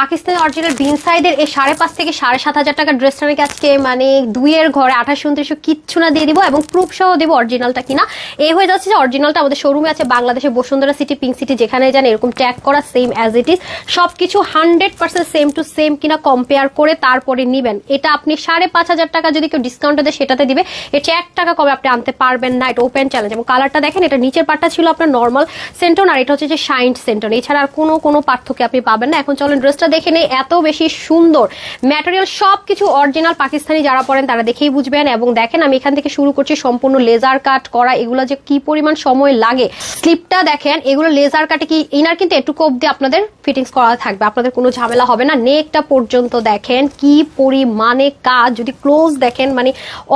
Pakistani original বিন সাইডের এই সাড়ে পাঁচ থেকে সাড়ে সাত হাজার টাকার ড্রেসটা নাকি আজকে মানে দুইয়ের ঘরে আঠাশ উনত্রিশশো কিচ্ছু না দিয়ে দিব এবং প্রুফ সহ দেবো অরিজিনালটা কিনা। এই হয়ে যাচ্ছে যে অরিজিনালটা আমাদের শোরুমে আছে বাংলাদেশের বসুন্ধরা সিটি পিঙ্ক সিটি যেখানে যান এরকম ট্যাগ করা সেম অ্যাজ ইট ইজ সব কিছু hundred percent same to same কিনা কম্পেয়ার করে তারপরে নিবেন। এটা আপনি সাড়ে পাঁচ হাজার টাকা যদি কেউ ডিসকাউন্টে দেয়, সেটাতে দিবে। এটা এক টাকা কমে আপনি আনতে পারবেন না। এটা ওপেন চ্যালেঞ্জ এবং কালারটা দেখেন, এটা নিচের পার্টটা ছিল আপনার নর্মাল সেন্টন আর এটা হচ্ছে যে শাইন্ট সেন্টন এছাড়া আর কোনো কোনো পার্থক্য আপনি পাবেন না। এখন চলেন ড্রেসটা দেখে নেই, এত বেশি সুন্দর ম্যাটেরিয়াল সব কিছু অরিজিনাল পাকিস্তানি যারা পড়েন তারা দেখেই বুঝবেন এবং দেখেন আমি এখান থেকে শুরু করছি সম্পূর্ণ লেজার কাট করা, এগুলো যে কি পরিমাণ সময় লাগে। স্লিপটা দেখেন, এগুলো লেজার কাটে কি ইনার কিন্তু এটুকু অব্দি আপনাদের ফিটিংস করা থাকবে, আপনাদের কোনো ঝামেলা হবে না। নেকটা পর্যন্ত দেখেন, কি পরিমাণে কাজ, যদি ক্লোজ দেখেন মানে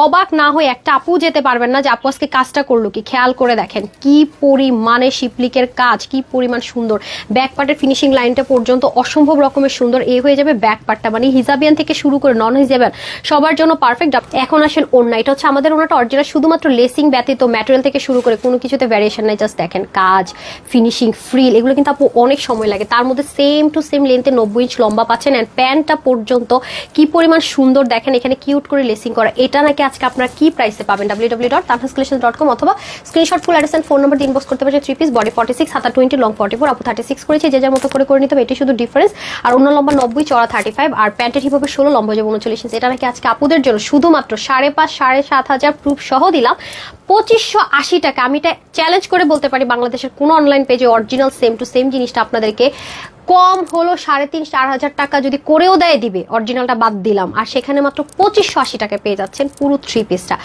অবাক না হয়ে একটা আপু যেতে পারবেন না যে, আপু, আজকে কাজটা করল কি? খেয়াল করে দেখেন, কি পরিমাণে শিপলিকের কাজ, কি পরিমাণ সুন্দর। ব্যাক পার্টের ফিনিশিং লাইনটা পর্যন্ত অসম্ভব রকমের সুন্দর এ হয়ে যাবে ব্যাক পার্টটা মানে হিজাবিয়ান থেকে শুরু করে নন হিজাবিয়ান সবার জন্য পারফেক্ট এখন আসেন ওন্না এটা হচ্ছে আমাদের ওনাটা অরিজিনাল শুধুমাত্র লেসিং ব্যতীত ম্যাটেরিয়াল থেকে শুরু করে কোনো কিছুতে ভ্যারিয়েশন নাই। জাস্ট দেখেন কাজ ফিনিশিং ফ্রিল এগুলো কিন্তু আপু অনেক সময় লাগে। তার মধ্যে সেম টু সেম লেন্থে নব্বই ইঞ্চ লম্বা পাচ্ছেন। অ্যান্ড প্যান্টটা পর্যন্ত কি পরিমাণ সুন্দর দেখেন, এখানে কিউট করে লেসিং করা। এটা নাকি আজকে আপনারা কি প্রাইসে পাবেন? W W dot dot com অথবা screenshot full address phone number inbox করতে পারছে three piece body forty six হাতা টোয়েন্টি লং ফর্টি ফোর আপু থার্টি সিক্স করেছে, যে যার মতো করে করে নিতে হবে। এটি শুধু ডিফারেন্স আর অন্য লম্বা নব্বই চড়া থার্টি ফাইভ আর প্যান্টের হিপ হবে ষোলো লম্বা যাবে উনচল্লিশ। এটা নাকি আজকে আপুদের জন্য শুধুমাত্র সাড়ে পাঁচ, সাড়ে সাত হাজার প্রুফ সহ দিলাম। পঁচিশশো আশি টাকা। আমি এটা চ্যালেঞ্জ করে বলতে পারি, বাংলাদেশের কোনো অনলাইন পেজে অরিজিনাল সেম টু সেম জিনিসটা আপনাদেরকে। কম হলো সাড়ে তিন, চার হাজার টাকা যদি করেও দেয় দিবে। অরিজিনালটা বাদ দিলাম। আর সেখানে মাত্র পঁচিশশো আশি টাকা পেয়ে যাচ্ছেন পুরো থ্রি পিসটা